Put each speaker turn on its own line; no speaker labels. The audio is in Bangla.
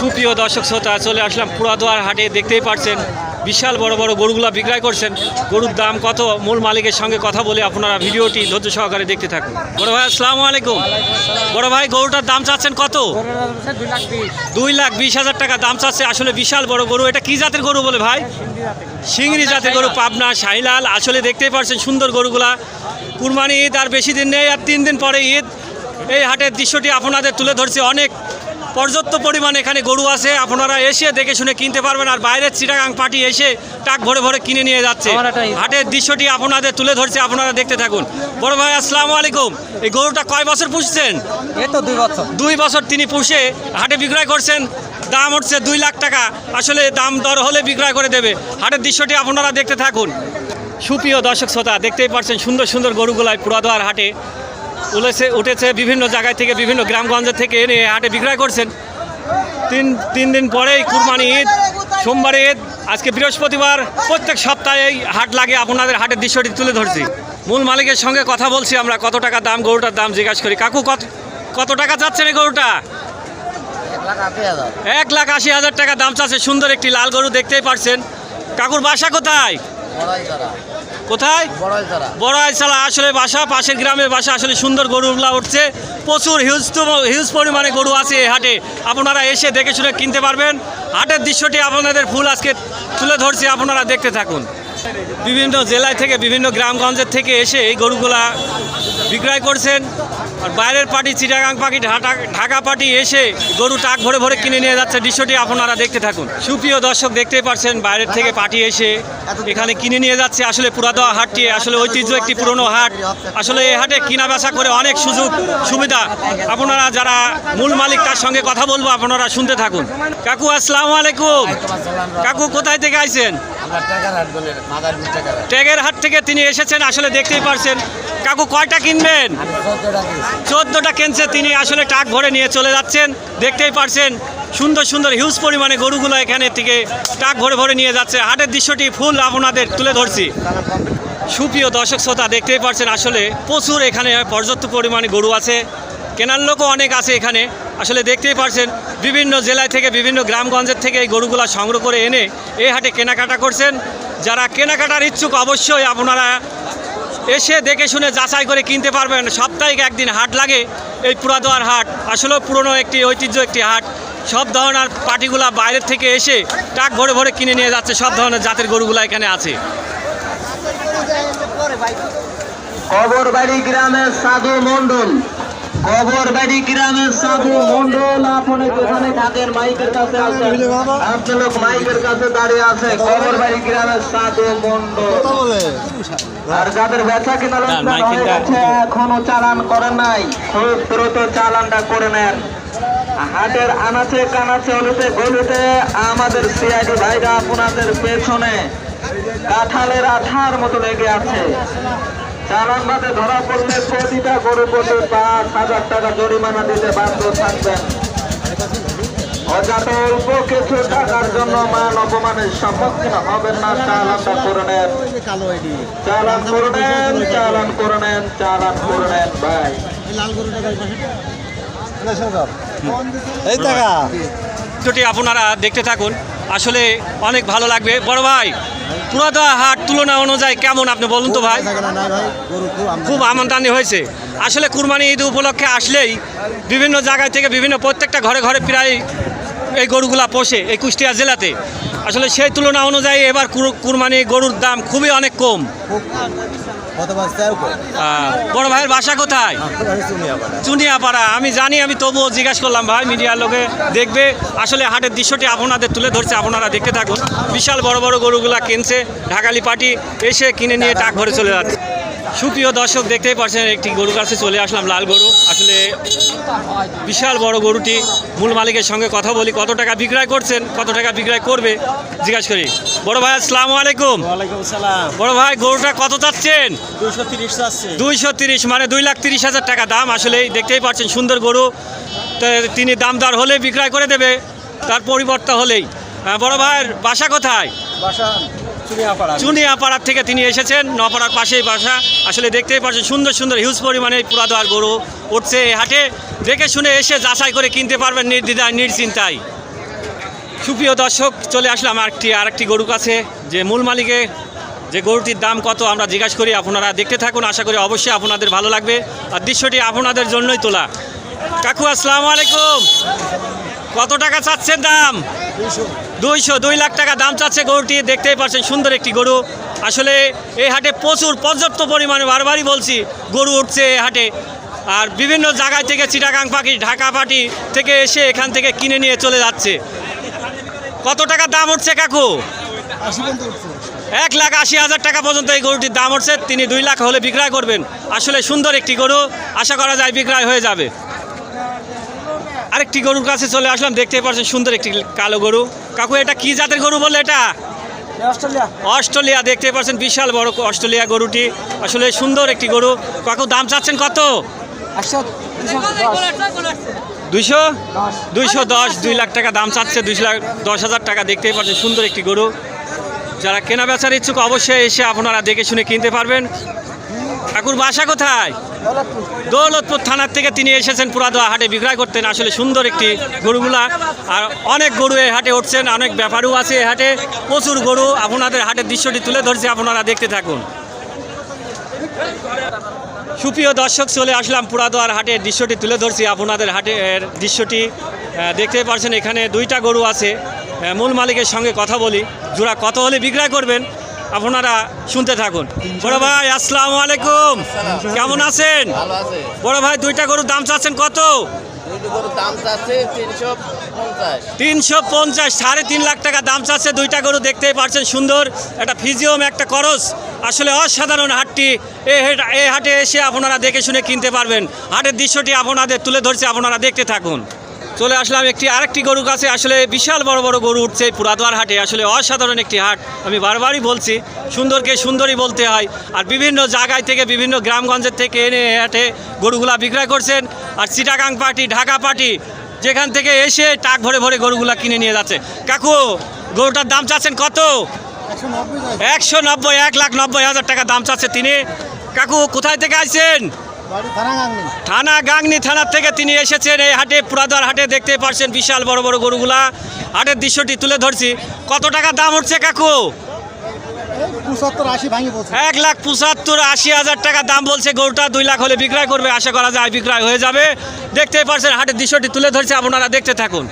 সুপ্রিয় দর্শক শ্রোতা, চলে আসলাম পুরাদোয়ার হাটে। দেখতেই পাচ্ছেন বিশাল বড় বড় গরুগুলা বিক্রয় করছেন। গরুর দাম কত, মূল মালিকের সঙ্গে কথা বলে আপনারা ভিডিওটি ধৈর্য সহকারে দেখতে থাকুন। বড় ভাই, আসসালামু আলাইকুম। বড় ভাই, গরুটার দাম চাচ্ছেন কত? দুই লাখ বিশ হাজার টাকা দাম চাচ্ছে, আসলে বিশাল বড় গরু। এটা কি জাতের গরু বলে ভাই? সিংড়ি জাতের গরু, পাবনা, শাহিলাল। আসলে দেখতেই পারছেন সুন্দর গরুগুলা। কুরবানি ঈদ আর বেশি দিন নেই, আর তিন দিন পরে ঈদ। এই হাটের দৃশ্যটি আপনাদের তুলে ধরছে অনেক পর্যাপ্ত পরিমাণে এখানে গরু আছে। আপনারা এসে দেখে শুনে কিনতে পারবেন আর বাইরের চিটাগাং পার্টি এসে টাক ভরে ভরে কিনে নিয়ে যাচ্ছে। হাটের দৃশ্যটি আপনাদের তুলে ধরছে আপনারা দেখতে থাকুন। বড় ভাই আসসালামু আলাইকুম। এই গরুটা কয় বছর পুষছেন?
দুই বছর।
দুই বছর তিনি পুষে হাটে বিক্রয় করছেন। দাম হচ্ছে দুই লাখ টাকা। আসলে দাম দর হলে বিক্রয় করে দেবে। হাটের দৃশ্যটি আপনারা দেখতে থাকুন। সুপ্রিয় দর্শক শ্রোতা দেখতেই পাচ্ছেন সুন্দর সুন্দর গরুগুলায় পুরাদোয়ার হাটে। উলেছে, উঠেছে বিভিন্ন জায়গায় থেকে, বিভিন্ন গ্রামগঞ্জের থেকে এনে হাটে বিক্রয় করছেন। তিন তিন দিন পরেই কুরবানি ঈদ, সোমবার ঈদ, আজকে বৃহস্পতিবার, প্রত্যেক সপ্তাহে হাট লাগে, আপনাদের হাটের দৃশ্যটি তুলে ধরছি। মূল মালিকের সঙ্গে কথা বলছি আমরা, কত টাকা দাম, গরুটার দাম জিজ্ঞাসা করি, কাকু, কত কত টাকা চাচ্ছেন এই গরুটা? এক লাখ আশি হাজার টাকা দাম চাচ্ছে, সুন্দর একটি লাল গরু দেখতেই পারছেন। কাকুর বাসা কোথায়? কোথায়? বড় আইসালা আসলে বাসা পাশের গ্রামের বাসা আসলে সুন্দর গরুগুলা উঠছে। প্রচুর হিউজ হিউজ পরিমাণে গরু আছে এই হাটে। আপনারা এসে দেখে শুনে কিনতে পারবেন। হাটের দৃশ্যটি আপনাদের ফুল আজকে তুলে ধরছে আপনারা দেখতে থাকুন। বিভিন্ন জেলায় থেকে বিভিন্ন গ্রামগঞ্জের থেকে এসে এই গরুগুলা বিক্রয় করছেন। আর বাইরের পার্টি চিটাগাং পাখি ঢাকা ঢাকা পার্টি এসে গরু টাক ভরে ভরে কিনে নিয়ে যাচ্ছে। দৃশ্যটি আপনারা দেখতে থাকুন। সুপ্রিয় দর্শক, দেখতেই পারছেন, বাইরের থেকে পার্টি এসে এখানে কিনে নিয়ে যাচ্ছে। আসলে পুরাদোয়া হাটটি, আসলে ঐতিহ্য একটি পুরনো হাট। আসলে এই হাটে কিনা বেচা করে অনেক সুযোগ, সুবিধা। আপনারা যারা মূল মালিক, তার সঙ্গে কথা বলব, আপনারা শুনতে থাকুন। কাকু, আসসালামু আলাইকুম। কাকু, কোথায় থেকে আইছেন? ট্যাগের হাট থেকে তিনি এসেছেন আসলে দেখতেই পারছেন। কাকু কয়টা কিনবেন? চোদ্দোটা কিনছে। তিনি আসলে টাক ভরে নিয়ে চলে যাচ্ছেন। দেখতেই পারছেন সুন্দর সুন্দর হিউজ পরিমাণে গরুগুলো এখানে থেকে টাক ভরে ভরে নিয়ে যাচ্ছে। হাটের দৃশ্যটি ফুল আপনাদের তুলে ধরছি। সুপ্রিয় দর্শক শ্রোতা দেখতেই পারছেন আসলে প্রচুর এখানে পর্যাপ্ত পরিমাণে গরু আছে। কেনার লোকও অনেক আছে এখানে। আসলে দেখতেই পারছেন, বিভিন্ন জেলায় থেকে, বিভিন্ন গ্রামগঞ্জের থেকে এই গরুগুলা সংগ্রহ করে এনে এই হাটে কেনাকাটা করছেন। যারা কেনাকাটার ইচ্ছুক অবশ্যই আপনারা এসে দেখে শুনে যাচাই করে কিনতে পারবেন। সাপ্তাহিক একদিন হাট লাগে এই পুরাদোয়ার হাট। আসলে পুরনো একটি ঐতিহ্য একটি হাট। সব ধরনের পার্টিগুলা বাইরের থেকে এসে টাক ভরে ভরে কিনে নিয়ে যাচ্ছে। সব ধরনের জাতের গরুগুলা এখানে আছে।
কবরবাড়ি গ্রামের সাধু মন্ডল গ্রামের সাধু মন্ডল আপনি যেখানে থাকেন মাইকের কাছে আছেন আপনি লোক মাইকের কাছে দাঁড়িয়ে আছে গ্রামের সাধু মন্ডল আর যাদের কিনা এখনও চালান করেন নাই। খুব দ্রুত চালানটা করে নেন। হাটের আনাচে কানাচে হলিতে গলিতে আমাদের সিআইডি ভাইরা আপনাদের পেছনে কাঁঠালের আঠার মতো লেগে আছে। চালান বাদে ধরা পড়লে প্রতিটা গরু প্রতি পাঁচ হাজার টাকা জরিমানা দিতে বাধ্য থাকবেন। অজাত অল্প কিছু টাকার জন্য মান অপমানের সম্মুখীন হবেন না চালানটা করে নেন চালান করে নেন চালান করে নেন চালান করে নেন ভাই।
এই টাকা।
আপনারা দেখতে থাকুন। আসলে অনেক ভালো লাগবে। বড় ভাই পুরাদা হাট তুলনা অনুযায়ী কেমন আপনি বলুন তো ভাই? খুব আমদানি হয়েছে। আসলে কুরবানি ঈদ উপলক্ষে আসলেই বিভিন্ন জায়গায় থেকে বিভিন্ন প্রত্যেকটা ঘরে ঘরে প্রায় এই গরুগুলা পোষে এই কুষ্টিয়া জেলাতে। আসলে সেই তুলনা অনুযায়ী এবার কুরবানি গরুর দাম খুবই অনেক কম। বড় ভাইয়ের বাসা কোথায়? চুনিয়াপাড়া? আমি জানি আমি তবুও জিজ্ঞাসা করলাম ভাই মিডিয়ার লোকে দেখবে আসলে হাটের দৃশ্যটি আপনাদের তুলে ধরছে আপনারা দেখতে থাকুন। বিশাল বড় বড় গরুগুলা কিনছে ঢাকালি পার্টি এসে কিনে নিয়ে টাক ভরে চলে যাচ্ছে। সুপ্রিয় দর্শক দেখতেই পাচ্ছেন একটি গরুর কাছে চলে আসলাম লাল গরু। আসলে বিশাল বড় গরুটি মূল মালিকের সঙ্গে কথা বলি কত টাকা বিক্রয় করছেন কত টাকা বিক্রয় করবে জিজ্ঞাসা করি। বড় ভাই আসসালামু আলাইকুম। বড় ভাই গরুটা কত চাচ্ছেন? দুইশো তিরিশ মানে দুই লাখ তিরিশ হাজার টাকা দাম। আসলে দেখতেই পাচ্ছেন সুন্দর গরু। তিনি দাম দর হলে বিক্রয় করে দেবে তার পরিবর্তন হলেই। বড় ভাইয়ের বাসা কোথায়?
বাসা
চুনিয়াপাড়ার থেকে তিনি এসেছেন, নপাড়ার পাশেই বাসা। আসলে দেখতেই পাচ্ছেন, সুন্দর সুন্দর হিউজ পরিমাণে পুরাদোয়ার গরু উঠছে হাটে। দেখে শুনে এসে যাচাই করে কিনতে পারবেন নির্দ্বিধায় নিশ্চিন্তায় সুপ্রিয় দর্শক, চলে আসলাম আরেকটি আরেকটি গরু কাছে। যে মূল মালিকে যে গরুটির দাম কত আমরা জিজ্ঞাসা করি, আপনারা দেখতে থাকুন। আশা করি অবশ্যই আপনাদের ভালো লাগবে। আর দৃশ্যটি আপনাদের জন্যই তোলা। কাকু, আসসালামু আলাইকুম। কত টাকা চাচ্ছেন দাম? দুইশো দুই লাখ টাকা দাম চাচ্ছে গরুটি। দেখতেই পাচ্ছেন, সুন্দর একটি গরু। আসলে এই হাটে প্রচুর পর্যাপ্ত পরিমাণে বারবারই বলছি, গরু উঠছে এই হাটে। আর বিভিন্ন জায়গায় থেকে চিটাগাং পাখি, ঢাকা পাটি থেকে এসে এখান থেকে কিনে নিয়ে চলে যাচ্ছে। কত টাকা দাম উঠছে কাকু? এক লাখ আশি হাজার টাকা পর্যন্ত এই গরুটির দাম উঠছে। তিনি দুই লাখ হলে বিক্রয় করবেন। আসলে সুন্দর একটি গরু। আশা করা যায় বিক্রয় হয়ে যাবে। আরেকটি গরুর কাছে চলে আসলাম দেখতে পাচ্ছেন সুন্দর একটি কালো গরু। কাকু এটা কি জাতের গরু বলে এটা?
অস্ট্রেলিয়া।
অস্ট্রেলিয়া দেখতে পাচ্ছেন বিশাল বড় অস্ট্রেলিয়া গরুটি। আসলে সুন্দর একটি গরু। কাকু দাম চাচ্ছেন কত? দুইশো? দুইশো দশ দুই লাখ টাকা দাম চাচ্ছে দুইশো লাখ দশ হাজার টাকা। দেখতেই পাচ্ছেন সুন্দর একটি গরু। যারা কেনা বেচার ইচ্ছুক অবশ্যই এসে আপনারা দেখে শুনে কিনতে পারবেন। কাকুর বাসা কোথায়? দৌলতপুর থানার থেকে তিনি এসেছেন পুরাদোয়া হাটে, বিক্রয় করতেন। আসলে সুন্দর একটি গরুগুলা। আর অনেক গরু এই হাটে উঠছেন, অনেক ব্যাপারও আছে এই হাটে। প্রচুর গরু, আপনাদের হাটের দৃশ্যটি তুলে ধরছে, আপনারা দেখতে থাকুন। সুপ্রিয় দর্শক, চলে আসলাম পুরাদোয়ার হাটের দৃশ্যটি তুলে ধরছি, আপনাদের হাটের দৃশ্যটি দেখতে পারছেন এখানে দুইটা গরু আছে। মূল মালিকের সঙ্গে কথা বলি। জোড়া কত হলে বিক্রয় করবেন? আপনারা শুনতে থাকুন। বড় ভাই আসসালামু আলাইকুম। কেমন আছেন? বড় ভাই দুইটা গরুর দাম চাচ্ছেন কত?
তিনশো পঞ্চাশ।
সাড়ে তিন লাখ টাকা দাম চাচ্ছে। দুইটা গরু দেখতেই পারছেন সুন্দর। একটা ফিজিওম একটা করস। আসলে অসাধারণ হাটটি। এই হাট- এই হাটে এসে আপনারা দেখে শুনে কিনতে পারবেন। হাটের দৃশ্যটি আপনাদের তুলে ধরছে। আপনারা দেখতে থাকুন। চলে আসলাম একটি আরেকটি গরুর কাছে। আসলে বিশাল বড় বড় গরু উঠছে পুরাদোয়ার হাটে। আসলে অসাধারণ একটি হাট, আমি বারবারই বলছি, সুন্দরকে সুন্দরই বলতে হয়। আর বিভিন্ন জায়গায় থেকে, বিভিন্ন গ্রামগঞ্জের থেকে এনে হাটে গরুগুলা বিক্রয় করছেন। আর চিটাগাং পার্টি, ঢাকা পার্টি, যেখান থেকে এসে টাক ভরে ভরে গরুগুলা কিনে নিয়ে যাচ্ছে। কাকু, গরুটার দাম চাচ্ছেন কত? একশো নব্বই, এক লাখ নব্বই হাজার টাকা দাম চাচ্ছে তিনি। কাকু, কোথায় থেকে আসছেন থানা গাংনি থানার থেকে তিনি এসেছেন এই হাটে পুরাদার হাটে দেখতে পারছেন বিশাল বড় বড় গরুগুলা। হাটের দৃশ্যটি তুলে ধরছি। কত টাকা দাম উঠছে কাকু? এক লাখ পঁচাত্তর আশি হাজার টাকা দাম বলছে। গরুটা দুই লাখ হলে বিক্রয় করবে আশা করা যায় বিক্রয় হয়ে যাবে। দেখতেই পারছেন হাটের দৃশ্যটি তুলে ধরছে। আপনারা দেখতে থাকুন।